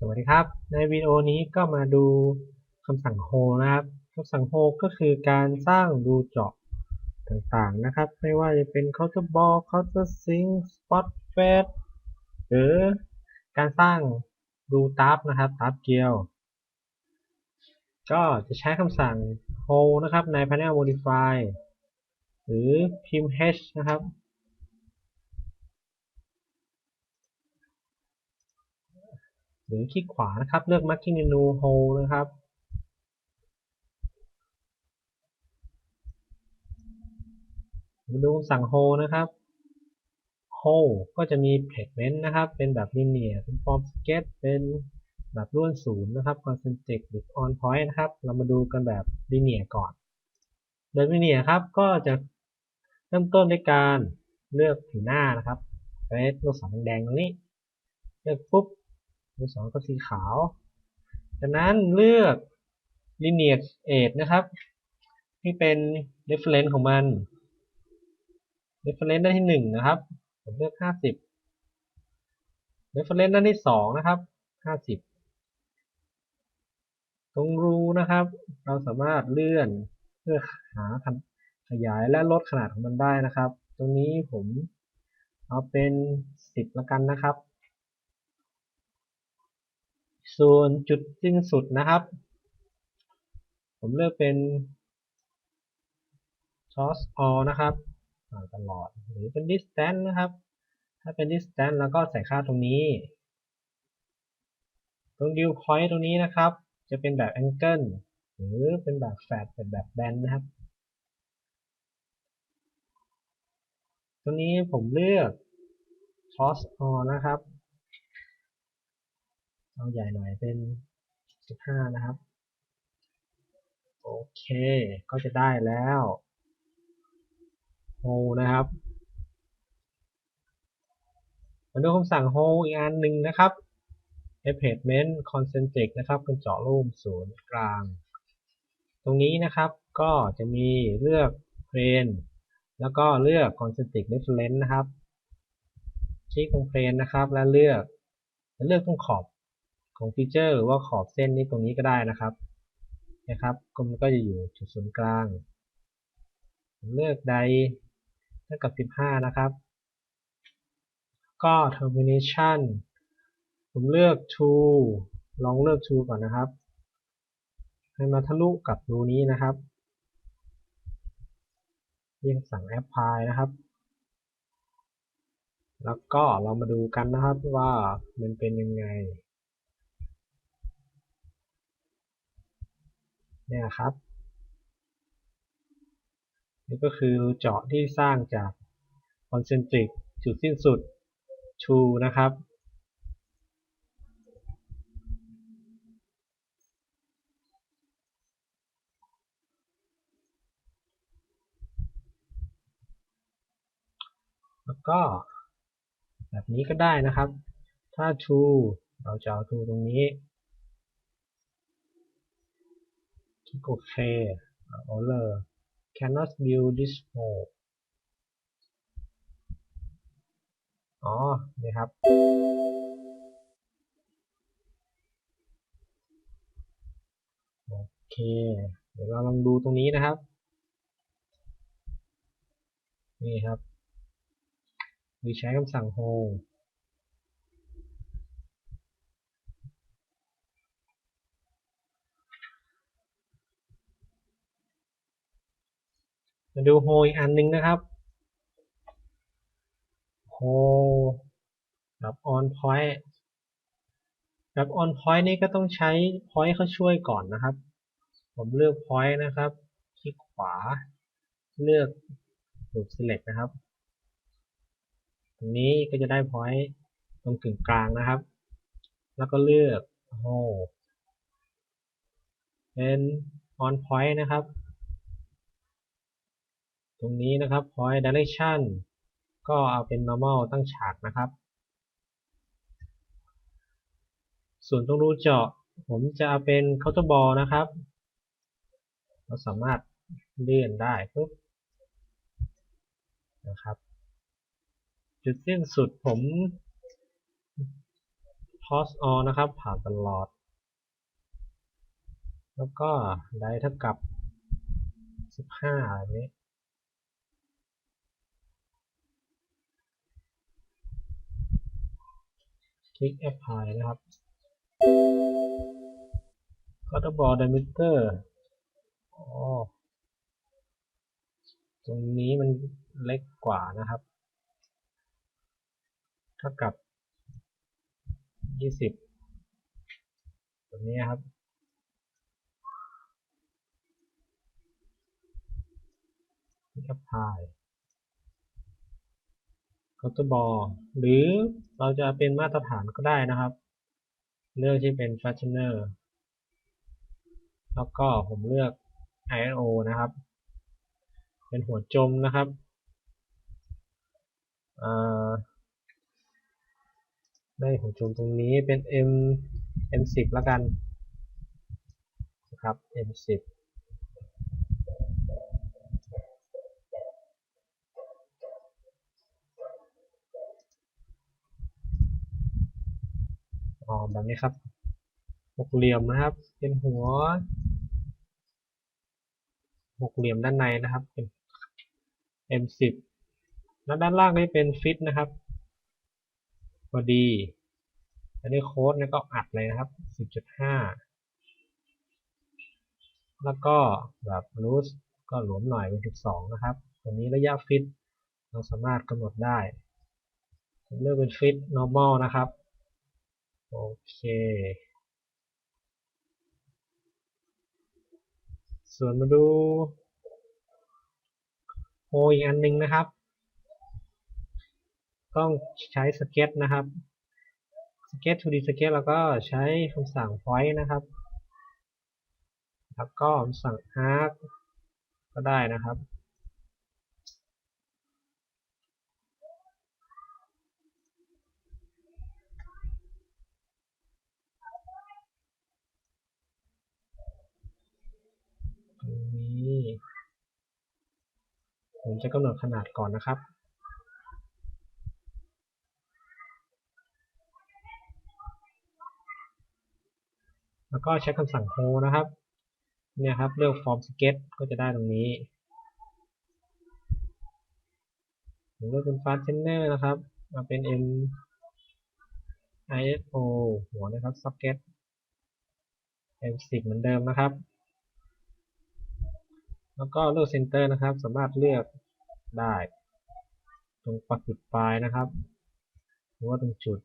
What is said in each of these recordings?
สวัสดีครับ ในวิดีโอนี้ก็มาดูคำสั่ง hold นะครับคำสั่ง hold ก็คือการสร้างรูเจาะต่างๆนะครับ ไม่ว่าจะเป็น counter ball counter sink spot fed หรือการสร้างรูตับนะครับตับเกลียว ก็จะใช้คำสั่ง hold นะครับใน panel modify หรือพิมพ์ h นะครับ หรือคลิกขวานะครับ เลือก marking menu hold นะครับมาดูสั่ง hold นะครับ hold ก็จะมี placement นะครับ เป็นแบบ linear เป็น form sketch เป็นแบบล้วนศูนย์นะครับ concentric หรือ on point นะครับ เรามาดูกันแบบ linear ก่อน โดย linear ครับ ก็จะเริ่มต้นด้วยการเลือกผิวหน้านะครับไปลูกศรแดงๆตรงนี้ เลือกปุ๊บ ลูกศรก็สีขาวจากนั้นเลือก linear edge นะครับ ที่เป็น reference ของมัน reference ด้านที่หนึ่งนะครับผมเลือก 50 reference ด้านที่สองนะครับ 50 ตรงรูนะครับ เราสามารถเลื่อนเพื่อหาขยายและลดขนาดของมันได้นะครับ ตรงนี้ผมเอาเป็น 10ละกันนะครับ ส่วนจุดสิ้นสุดนะครับ ผมเลือกเป็น source all นะครับตลอดหรือเป็น distance นะครับ ถ้าเป็น distance แล้วก็ใส่ค่าตรงนี้ ตรง dew point ตรงนี้นะครับ จะเป็นแบบ angle หรือเป็นแบบ flat เป็นแบบแบนนะครับ ตรงนี้ผมเลือก source all นะครับ เอาใหญ่หน่อยเป็น 15 นะครับ โอเค ก็จะได้แล้ว hold นะครับมาดูคำสั่ง hold อีกอันหนึ่งนะครับ attachment concentric นะครับเป็นเจาะรูปศูนย์กลาง ตรงนี้นะครับก็จะมีเลือก plane แล้วก็เลือก concentric reference นะครับ คลิกตรง plane นะครับ แล้วเลือกเลือกตรงขอบ ของฟีเจอร์หรือว่าขอบเส้นนี้ตรงนี้ก็ได้นะครับนะครับก็มันก็จะอยู่จุดศูนย์กลาง เลือกใดเท่ากับ 15 นะครับ ก็ termination ผมเลือก to ลองเลือก to ก่อนนะครับ ให้มาทะลุกับรูนี้นะครับเรียกสั่ง apply นะครับ แล้วก็เรามาดูกันนะครับว่ามันเป็นยังไง เนี่ยครับ นี่ก็คือเจาะที่สร้างจาก concentric จุดสิ้นสุด to นะครับแล้วก็แบบนี้ก็ได้นะครับ ถ้า to เราจะเอา to ตรงนี้ คลิกโอเค order cannot view this hole อ๋อ นี่ครับ โอเค เดี๋ยวเราลองดูตรงนี้นะครับ นี่ครับมีใช้คำสั่ง hold มาดู hold อีกอันหนึ่งนะครับ hold กับ on point กับ on point นี่ก็ต้องใช้ point เขาช่วยก่อนนะครับ ผมเลือก point นะครับ คลิกขวา เลือกรูป select นะครับ ตรงนี้ก็จะได้ point ตรงกึ่งกลางนะครับ แล้วก็เลือก hold เป็น on point นะครับ ตรงนี้นะครับ point direction ก็เอาเป็น normal ตั้งฉากนะครับ ส่วนตรงรูเจาะ ผมจะเอาเป็น counter ball นะครับ เราสามารถเลื่อนได้ปุ๊บนะครับ จุดสิ้นสุดผม pause all นะครับ ผ่านตลอด แล้วก็ได้เท่ากับ 15แบบนี้ คลิก apply นะครับก็จะบอก diameter อ๋อ ตรงนี้มันเล็กกว่านะครับ เท่ากับ 20แบบนี้ครับคลิก apply ก็จะบอกหรือเราจะเป็นมาตรฐานก็ได้นะครับ เลือกที่เป็น fastener แล้วก็ผมเลือก ISO นะครับ เป็นหัวจมนะครับได้หัวจมตรงนี้เป็น M M10 แล้วกันนะครับ M10 อ๋อแบบนี้ครับหกเหลี่ยมนะครับ เป็นหัวหกเหลี่ยมด้านในนะครับเป็น M10 แล้วด้านล่างนี่เป็นฟิตนะครับพอดีอันนี้โค้ดเนี่ยก็อัดเลยนะครับ10.5 แล้วก็แบบรูสก็หลวมหน่อยเป็น12นะครับตัวนี้ระยะฟิตเราสามารถกำหนดได้ เลือกเป็นฟิต normal นะครับ โอเค ส่วนมาดูโฮอีกอันหนึ่งนะครับ ต้องใช้สเก็ตนะครับสเก็ต 2D สเก็ตแล้วก็ใช้คำสั่ง point นะครับ แล้วก็คำสั่ง arc ก็ได้นะครับ ผมจะกำหนดขนาดก่อนนะครับแล้วก็ใช้คำสั่ง hold นะครับ เนี่ยครับ เลือก form sketch ก็จะได้ตรงนี้ผมเลือกเป็น fastener นะครับ มาเป็น m iso หัวนะครับ socket m10 เหมือนเดิมนะครับ แล้วก็เลือก center นะครับ สามารถเลือกได้ ตรงปักจุดปลายนะครับ หรือว่าตรงจุด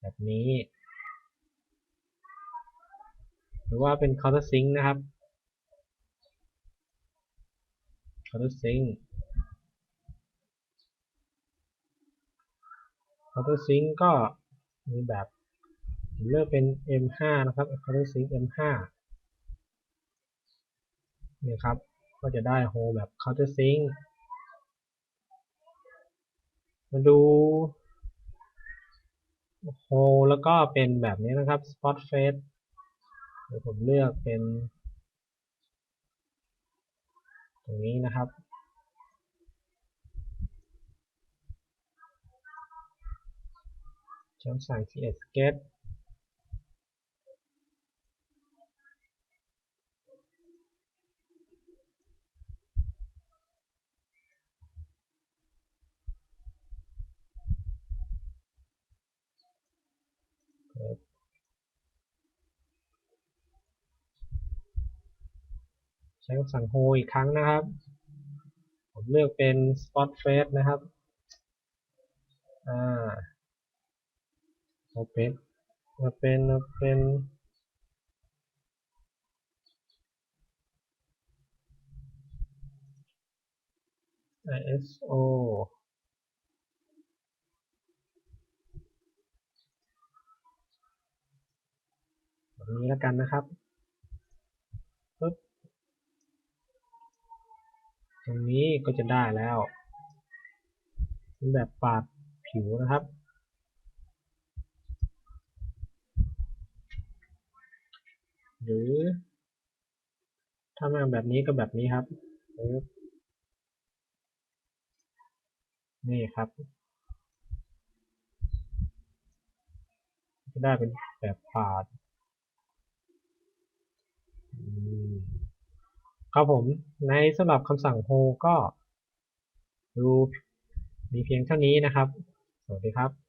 แบบนี้ หรือว่าเป็น counter sync นะครับ counter sync counter sync ก็มีแบบเลือกเป็น M5 นะครับ counter sync M5 นี่ครับ ก็จะได้โฮแบบ counter sync มาดูโฮแล้วก็เป็นแบบนี้นะครับ spot face เดี๋ยวผมเลือกเป็น ตรงนี้นะครับช่องสั่ง ts get ใช้คำสั่ง hold อีกครั้งนะครับ ผมเลือกเป็น spot face นะครับ อ่า open มาเป็นมาเป็น ISO แบบนี้แล้วกันนะครับปึ๊บ ตรงนี้ก็จะได้แล้วเป็นแบบปาดผิวนะครับ หรือ ถ้ามาแบบนี้ก็แบบนี้ครับนี่ครับ จะได้เป็นแบบปาด ครับผมในสำหรับคำสั่ง hold ก็ดูมีเพียงเท่านี้นะครับ สวัสดีครับ